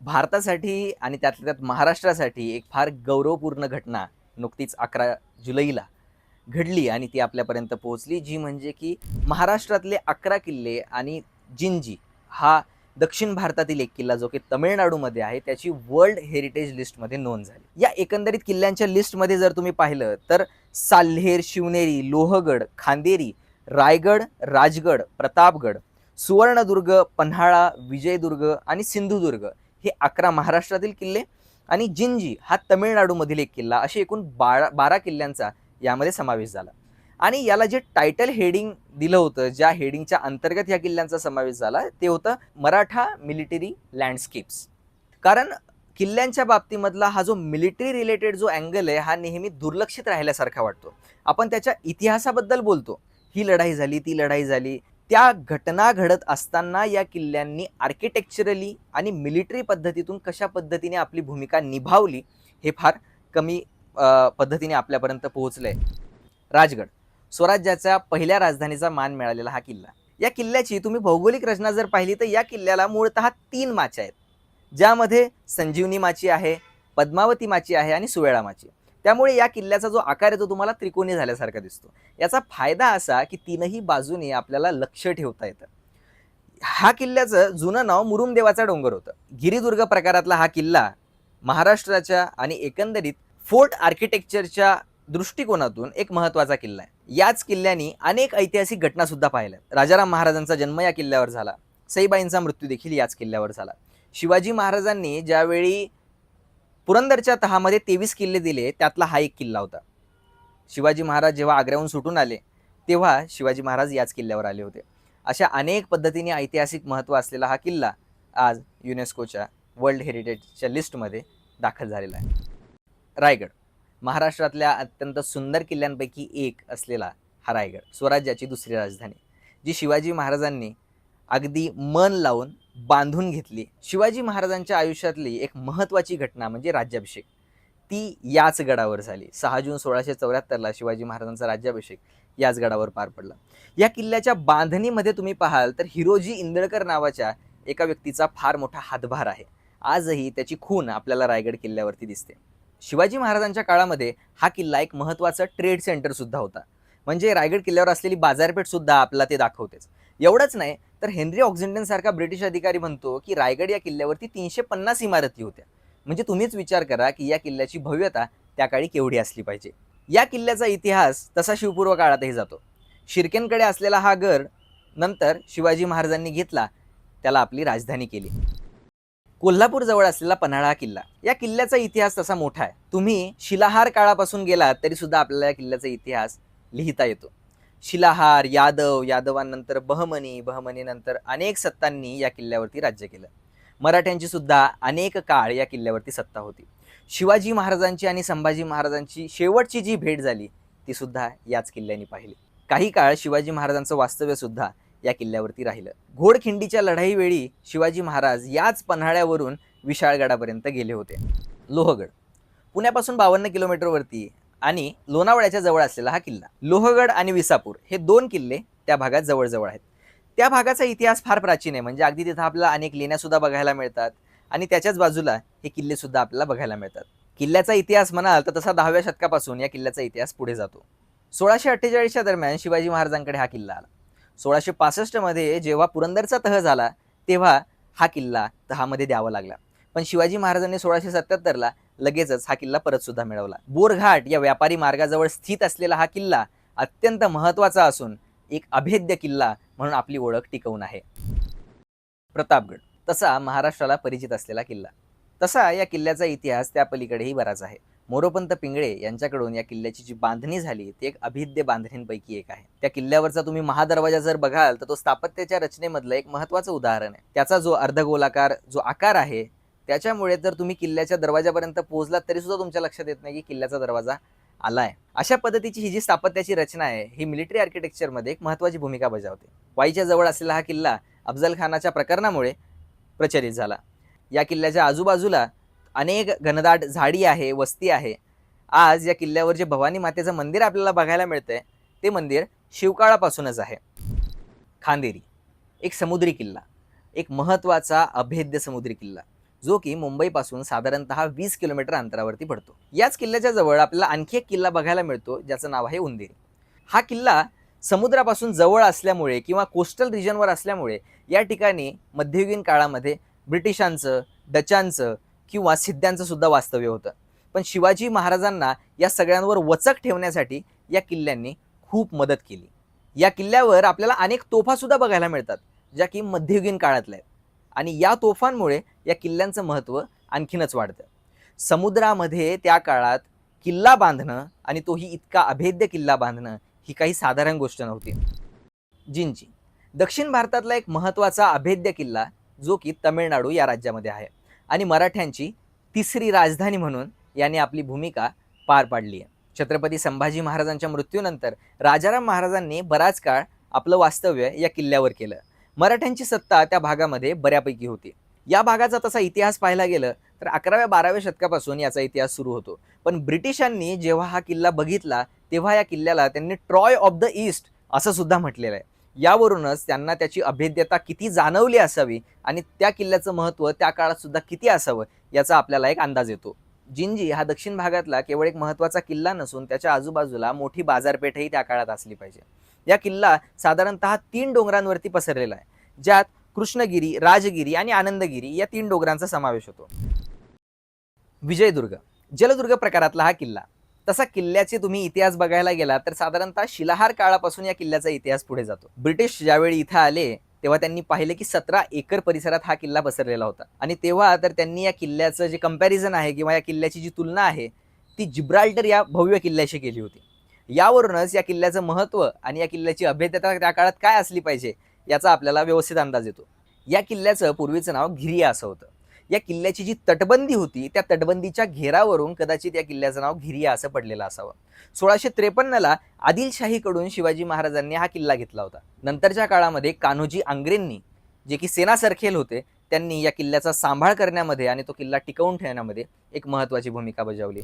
भारतासाठी आणि त्यातल्या त्यात महाराष्ट्रासाठी एक फार गौरवपूर्ण घटना नुकतीच अकरा जुलैला घडली आणि ती आपल्यापर्यंत पोहोचली जी म्हणजे की महाराष्ट्रातले अकरा किल्ले आणि जिंजी हा दक्षिण भारतातील एक किल्ला जो की तमिळनाडूमध्ये आहे त्याची वर्ल्ड हेरिटेज लिस्टमध्ये नोंद झाली. या एकंदरीत किल्ल्यांच्या लिस्टमध्ये जर तुम्ही पाहिलं तर साल्हेर शिवनेरी लोहगड खांदेरी रायगड राजगड प्रतापगड सुवर्णदुर्ग पन्हाळा विजयदुर्ग आणि सिंधुदुर्ग हे अकरा महाराष्ट्रातील किल्ले आणि जिंजी हा तमिळनाडूमधील एक किल्ला असे एकूण बारा बारा किल्ल्यांचा यामध्ये समावेश झाला. आणि याला जे टायटल हेडिंग दिलं होतं ज्या हेडिंगच्या अंतर्गत या किल्ल्यांचा समावेश झाला ते होतं मराठा मिलिटरी लँडस्केप्स कारण किल्ल्यांच्या बाबतीमधला हा जो मिलिटरी रिलेटेड जो अँगल आहे हा नेहमी दुर्लक्षित राहिल्यासारखा वाटतो. आपण त्याच्या इतिहासाबद्दल बोलतो. ही लढाई झाली ती लढाई झाली. त्या घटना घडत असताना या किल्ल्यांनी आर्किटेक्चरली आणि मिलिटरी पद्धतीतून कशा पद्धतीने आपली भूमिका निभावली हे फार कमी पद्धतीने आपल्यापर्यंत पोहोचलंय. राजगड स्वराज्याच्या पहिल्या राजधानीचा मान मिळालेला हा किल्ला. या किल्ल्याची तुम्ही भौगोलिक रचना जर पाहिली तर या किल्ल्याला मूळतः तीन माच्या आहेत. ज्यामध्ये संजीवनी माची आहे पद्मावती माची आहे आणि सुवेळा माची. त्यामुळे या किल्ल्याचा जो आकार आहे तो तुम्हाला त्रिकोणी झाल्यासारखा दिसतो. याचा फायदा असा की तीनही बाजूने आपल्याला लक्ष ठेवता येतं. हा किल्ल्याचं जुनं नाव मुरुमदेवाचा डोंगर होतं. गिरिदुर्ग प्रकारातला हा किल्ला महाराष्ट्राच्या आणि एकंदरीत फोर्ट आर्किटेक्चरच्या दृष्टिकोनातून एक महत्त्वाचा किल्ला आहे. याच किल्ल्यानी अनेक ऐतिहासिक घटनासुद्धा पाहिल्या. राजाराम महाराजांचा जन्म या किल्ल्यावर झाला. सईबाईंचा मृत्यू देखील याच किल्ल्यावर झाला. शिवाजी महाराजांनी ज्यावेळी पुरंदरच्या तहामध्ये तेवीस किल्ले दिले त्यातला हा एक किल्ला होता. शिवाजी महाराज जेव्हा आग्र्याहून सुटून आले तेव्हा शिवाजी महाराज याच किल्ल्यावर आले होते. अशा अनेक पद्धतीने ऐतिहासिक महत्त्व असलेला हा किल्ला आज युनेस्कोच्या वर्ल्ड हेरिटेजच्या लिस्टमध्ये दाखल झालेला आहे. रायगड महाराष्ट्रातल्या अत्यंत सुंदर किल्ल्यांपैकी एक असलेला हा रायगड स्वराज्याची दुसरी राजधानी जी शिवाजी महाराजांनी अगदी मन लावून बांधून घेतली. शिवाजी महाराजांच्या आयुष्यातली एक महत्त्वाची घटना म्हणजे राज्याभिषेक. ती याच गडावर झाली. सहा जून सोळाशे चौऱ्याहत्तरला शिवाजी महाराजांचा राज्याभिषेक याच गडावर पार पडला. या किल्ल्याच्या बांधणीमध्ये तुम्ही पाहाल तर हिरोजी इंदळकर नावाच्या एका व्यक्तीचा फार मोठा हातभार आहे. आजही त्याची खून आपल्याला रायगड किल्ल्यावरती दिसते. शिवाजी महाराजांच्या काळामध्ये हा किल्ला एक महत्त्वाचा ट्रेड सेंटरसुद्धा होता. म्हणजे रायगड किल्ल्यावर असलेली बाजारपेठसुद्धा आपला ते दाखवतेच. एवढंच नाही तर हेनरी ऑक्झिंटन सारखा ब्रिटिश अधिकारी म्हणतो की रायगड या किल्ल्यावरती तीनशे पन्नास इमारती होत्या. म्हणजे तुम्हीच विचार करा की या किल्ल्याची भव्यता त्या काळी केवढी असली पाहिजे. या किल्ल्याचा इतिहास तसा शिवपूर्व काळातही जातो. शिर्केंकडे असलेला हा गड नंतर शिवाजी महाराजांनी घेतला त्याला आपली राजधानी केली. कोल्हापूरजवळ असलेला पन्हाळा हा किल्ला. या किल्ल्याचा इतिहास तसा मोठा आहे. तुम्ही शिलाहार काळापासून गेलात तरी सुद्धा आपल्याला या किल्ल्याचा इतिहास लिहिता येतो. शिलाहार यादव यादवांनंतर बहमनी बहमनीनंतर अनेक सत्तांनी या किल्ल्यावरती राज्य केलं. मराठ्यांची सुद्धा अनेक काळ या किल्ल्यावरती सत्ता होती. शिवाजी महाराजांची आणि संभाजी महाराजांची शेवटची जी भेट झाली ती सुद्धा याच किल्ल्याने पाहिली. काही काळ शिवाजी महाराजांचं वास्तव्य सुद्धा या किल्ल्यावरती राहिलं. घोडखिंडीच्या लढाईवेळी शिवाजी महाराज याच पन्हाळ्यावरून विशाळगडापर्यंत गेले होते. लोहगड. पुण्यापासून बावन्न किलोमीटरवरती आणि लोणावळ्याच्या जवळ असलेला हा किल्ला. लोहगड आणि विसापूर हे दोन किल्ले त्या भागात जवळजवळ आहेत. त्या भागाचा इतिहास फार प्राचीन आहे. म्हणजे अगदी तिथं आपल्याला अनेक लेण्यासुद्धा बघायला मिळतात आणि त्याच्याच बाजूला हे किल्लेसुद्धा आपल्याला बघायला मिळतात. किल्ल्याचा इतिहास म्हणाल तर तसा दहाव्या शतकापासून या किल्ल्याचा इतिहास पुढे जातो. सोळाशे अठ्ठेचाळीसच्या दरम्यान शिवाजी महाराजांकडे हा किल्ला आला. सोळाशे पासष्टमध्ये जेव्हा पुरंदरचा तह झाला तेव्हा हा किल्ला तहामध्ये द्यावा लागला. पण शिवाजी महाराजांनी सोळाशे सत्याहत्तरला लगेचच हा किल्ला परत सुद्धा मिळवला. बोरघाट या व्यापारी मार्गाजवळ स्थित असलेला हा किल्ला अत्यंत महत्त्वाचा असून एक अभेद्य किल्ला म्हणून आपली ओळख टिकवून आहे. प्रतापगड तसा महाराष्ट्राला परिचित असलेला किल्ला. तसा या किल्ल्याचा इतिहास त्या पलीकडेही बराच आहे. मोरोपंत पिंगळे यांच्याकडून या किल्ल्याची जी बांधणी झाली ती एक अभिद्य बांधणींपैकी एक आहे. त्या किल्ल्यावरचा तुम्ही महादरवाजा जर बघाल तर तो स्थापत्याच्या रचनेमधलं एक महत्वाचं उदाहरण आहे. त्याचा जो अर्धगोलाकार जो आकार आहे त्याच्यामुळे जर तुम्ही किल्ल्याच्या दरवाजापर्यंत पोहोचलात तरी सुद्धा तुमच्या लक्षात येत नाही की किल्ल्याचा दरवाजा आलाय. अशा पद्धतीची ही जी स्थापत्याची रचना आहे ही मिलिटरी आर्किटेक्चरमध्ये एक महत्वाची भूमिका बजावते. वाईच्या जवळ असलेला हा किल्ला अफजल खानाच्या प्रकरणामुळे प्रचलित झाला. या किल्ल्याच्या आजूबाजूला अनेक घनदाट झाडी आहे वस्ती आहे. आज या किल्ल्यावर जे भवानी मातेचं मंदिर आपल्याला बघायला मिळतंय ते मंदिर शिवकाळापासूनच आहे. खांदेरी. एक समुद्री किल्ला. एक महत्त्वाचा अभेद्य समुद्री किल्ला. जो की मुंबईपासून साधारणतः वीस किलोमीटर अंतरावरती पडतो. याच किल्ल्याच्या जवळ आपल्याला आणखी एक किल्ला बघायला मिळतो ज्याचं नाव आहे उंदेरी. हा किल्ला समुद्रापासून जवळ असल्यामुळे किंवा कोस्टल रिजनवर असल्यामुळे या ठिकाणी मध्ययुगीन काळामध्ये ब्रिटिशांचं डचांचं किंवा सिद्ध्यांचं सुद्धा वास्तव्य होतं. पण शिवाजी महाराजांना या सगळ्यांवर वचक ठेवण्यासाठी या किल्ल्यांनी खूप मदत केली. या किल्ल्यावर आपल्याला अनेक तोफासुद्धा बघायला मिळतात ज्या की मध्ययुगीन काळातल्या आहेत. आणि या तोफांमुळे या किल्ल्यांचं महत्त्व आणखीनच वाढतं. समुद्रामध्ये त्या काळात किल्ला बांधणं आणि तोही इतका अभेद्य किल्ला बांधणं ही काही साधारण गोष्ट नव्हती. जिंजी दक्षिण भारतातला एक महत्त्वाचा अभेद्य किल्ला जो की तमिळनाडू या राज्यामध्ये आहे आणि मराठ्यांची तिसरी राजधानी म्हणून याने आपली भूमिका पार पाडली आहे. छत्रपती संभाजी महाराजांच्या मृत्यूनंतर राजाराम महाराजांनी बराच काळ आपलं वास्तव्य या किल्ल्यावर केलं. मराठ्यांची सत्ता त्या भागामध्ये बऱ्यापैकी होती. या भागाचा तसा इतिहास पाहायला गेलं तर अकराव्या बाराव्या शतकापासून याचा इतिहास सुरू होतो. पण ब्रिटिशांनी जेव्हा हा किल्ला बघितला तेव्हा या किल्ल्याला त्यांनी ट्रॉय ऑफ द ईस्ट असं सुद्धा म्हटलेलं आहे. यावरूनच त्यांना त्याची अभेद्यता किती जाणवली असावी आणि त्या किल्ल्याचं महत्त्व त्या काळात सुद्धा किती असावं याचा आपल्याला एक अंदाज येतो. जिंजी हा दक्षिण भागातला केवळ एक महत्त्वाचा किल्ला नसून त्याच्या आजूबाजूला मोठी बाजारपेठही त्या काळात असली पाहिजे. या किल्ला साधारणतः तीन डोंगरांवरती पसरलेला आहे ज्यात कृष्णगिरी राजगिरी आणि आनंदगिरी या तीन डोंगरांचा समावेश होतो. विजयदुर्ग. जलदुर्ग प्रकारातला हा किल्ला. तसा किल्ल्याचे तुम्ही इतिहास बघायला गेला तर साधारणतः शिलाहार काळापासून या किल्ल्याचा इतिहास पुढे जातो. ब्रिटिश ज्यावेळी इथं आले तेव्हा त्यांनी पाहिले की सतरा एकर परिसरात हा किल्ला पसरलेला होता. आणि तेव्हा तर त्यांनी या किल्ल्याचं जे कंपॅरिझन आहे किंवा या किल्ल्याची जी तुलना आहे ती जिब्राल्टर या भव्य किल्ल्याशी केली होती. यावरूनच या किल्ल्याचं महत्त्व आणि या किल्ल्याची अभेद्यता त्या काळात काय असली पाहिजे याचा आपल्याला व्यवस्थित अंदाज येतो. या किल्ल्याचं पूर्वीचं नाव घिरिया असं होतं. या किल्ल्याची जी तटबंदी होती त्या तटबंदीच्या घेरावरून कदाचित या किल्ल्याचं नाव घिरिया असं पडलेलं असावं. सोळाशे त्रेपन्नला आदिलशाहीकडून शिवाजी महाराजांनी हा किल्ला घेतला होता. नंतरच्या काळामध्ये कान्होजी आंग्रेंनी जे की सेना सरखेल होते त्यांनी या किल्ल्याचा सांभाळ करण्यामध्ये आणि तो किल्ला टिकवून ठेवण्यामध्ये एक महत्त्वाची भूमिका बजावली.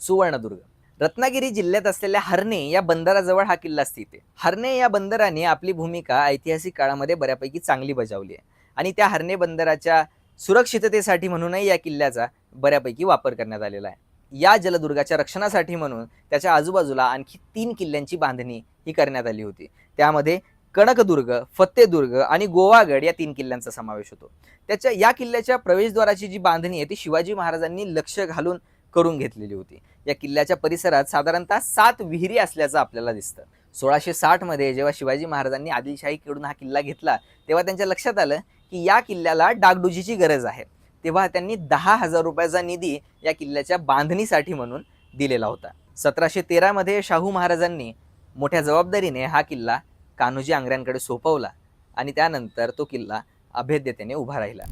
सुवर्णदुर्ग. रत्नागिरी जिल्ह्यात असलेल्या हरणे या बंदराजवळ हा किल्ला स्थित आहे. हरणे या बंदराने आपली भूमिका ऐतिहासिक काळामध्ये बऱ्यापैकी चांगली बजावली आहे. आणि त्या हरणे बंदराच्या सुरक्षिततेसाठी म्हणूनही या किल्ल्याचा बऱ्यापैकी वापर करण्यात आलेला आहे. या जलदुर्गाच्या रक्षणासाठी म्हणून त्याच्या आजूबाजूला आणखी तीन किल्ल्यांची बांधणी ही करण्यात आली होती. त्यामध्ये कणकदुर्ग फत्तेदुर्ग आणि गोवागड या तीन किल्ल्यांचा समावेश होतो. त्याच्या या किल्ल्याच्या प्रवेशद्वाराची जी बांधणी आहे ती शिवाजी महाराजांनी लक्ष घालून करून घेतलेली होती. या किल्ल्याच्या परिसरात साधारणतः सात विहिरी असल्याचं आपल्याला दिसतं. सोळाशे साठमध्ये जेव्हा शिवाजी महाराजांनी आदिलशाहीकडून हा किल्ला घेतला तेव्हा त्यांच्या लक्षात आलं की या किल्ल्याला डागडुजीची गरज आहे. तेव्हा त्यांनी दहा हजार रुपयाचा निधी या किल्ल्याच्या बांधणीसाठी म्हणून दिलेला होता. सतराशे तेरामध्ये शाहू महाराजांनी मोठ्या जबाबदारीने हा किल्ला कान्होजी आंग्र्यांकडे सोपवला आणि त्यानंतर तो किल्ला अभेद्यतेने उभा राहिला.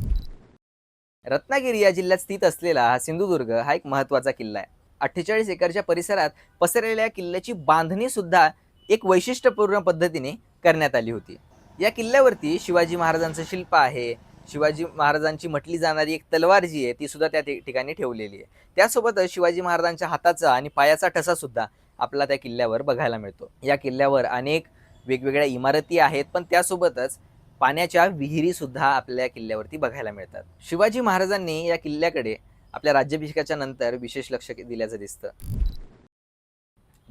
रत्नागिरी या जिल्ह्यात स्थित असलेला हा सिंधुदुर्ग हा एक महत्त्वाचा किल्ला आहे. अठ्ठेचाळीस एकरच्या परिसरात पसरलेल्या किल्ल्याची बांधणी सुद्धा एक वैशिष्ट्यपूर्ण पद्धतीने करण्यात आली होती. या किल्ल्यावरती शिवाजी महाराजांचं शिल्प आहे. शिवाजी महाराजांची म्हटली जाणारी एक तलवार जी आहे ती सुद्धा त्या ठि- ठिकाणी ठेवलेली आहे. त्यासोबतच शिवाजी महाराजांच्या हाताचा आणि पायाचा ठसा सुद्धा आपला त्या किल्ल्यावर बघायला मिळतो. या किल्ल्यावर अनेक वेगवेगळ्या इमारती आहेत पण त्यासोबतच पाण्याच्या विहिरी सुद्धा आपल्या किल्ल्यावरती बघायला मिळतात. शिवाजी महाराजांनी या किल्ल्याकडे आपल्या राज्याभिषेकाच्या नंतर विशेष लक्ष दिल्याचं दिसतं.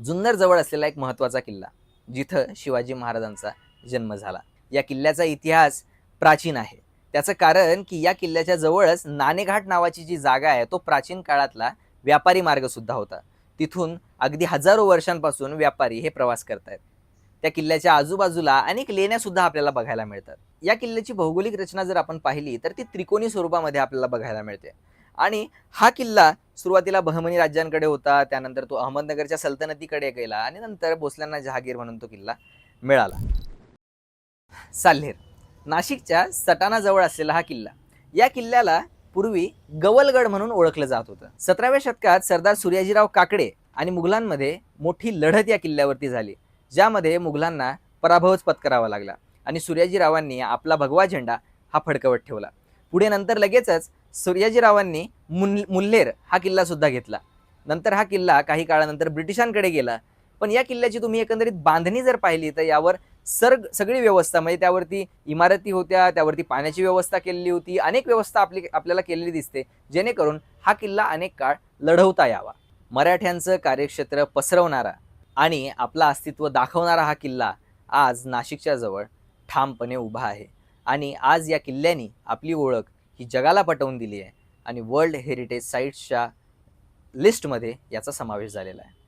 जुन्नर जवळ असलेला एक महत्त्वाचा किल्ला जिथं शिवाजी महाराजांचा जन्म झाला. या किल्ल्याचा इतिहास प्राचीन आहे. त्याचं कारण की या किल्ल्याच्या जवळच नाणेघाट नावाची जी जागा आहे तो प्राचीन काळातला व्यापारी मार्ग सुद्धा होता. तिथून अगदी हजारो वर्षांपासून व्यापारी हे प्रवास करतायत. त्या किल्ल्याच्या आजूबाजूला अनेक लेण्या सुद्धा आपल्याला बघायला मिळतात. या किल्ल्याची भौगोलिक रचना जर आपण पाहिली तर ती त्रिकोणी स्वरूपामध्ये आपल्याला बघायला मिळते. आणि हा किल्ला सुरुवातीला बहमनी राज्यांकडे होता त्यानंतर तो अहमदनगरच्या सल्तनतीकडे गेला आणि नंतर भोसल्यांना जहागीर म्हणून तो किल्ला मिळाला. साल्हेर नाशिकच्या सटाणाजवळ असलेला हा किल्ला. या किल्ल्याला पूर्वी गवलगड म्हणून ओळखलं जात होतं. सतराव्या शतकात सरदार सूर्याजीराव काकडे आणि मुघलांमध्ये मोठी लढत या किल्ल्यावरती झाली. ज्यामध्ये मुघलांना पराभवच पत्करावा लागला आणि सूर्याजीरावांनी आपला भगवा झेंडा हा फडकवत ठेवला. पुढे नंतर लगेचच सूर्याजीरावांनी मुल मुल्हेर हा किल्लासुद्धा घेतला. नंतर हा किल्ला काही काळानंतर ब्रिटिशांकडे गेला. पण या किल्ल्याची तुम्ही एकंदरीत बांधणी जर पाहिली तर यावर सर्ग सगळी व्यवस्था म्हणजे त्यावरती इमारती होत्या त्यावरती पाण्याची व्यवस्था केलेली होती अनेक व्यवस्था आपली आपल्याला केलेली दिसते. जेणेकरून हा किल्ला अनेक काळ लढवता यावा. मराठ्यांचं कार्यक्षेत्र पसरवणारा आणि आपलं अस्तित्व दाखवणारा हा किल्ला आज नाशिकच्या जवळ ठामपणे उभा आहे. आणि आज या किल्ल्यानी आपली ओळख ही जगाला पटवून दिली आहे. आणि वर्ल्ड हेरिटेज साईट्सच्या लिस्टमध्ये याचा समावेश झालेला आहे.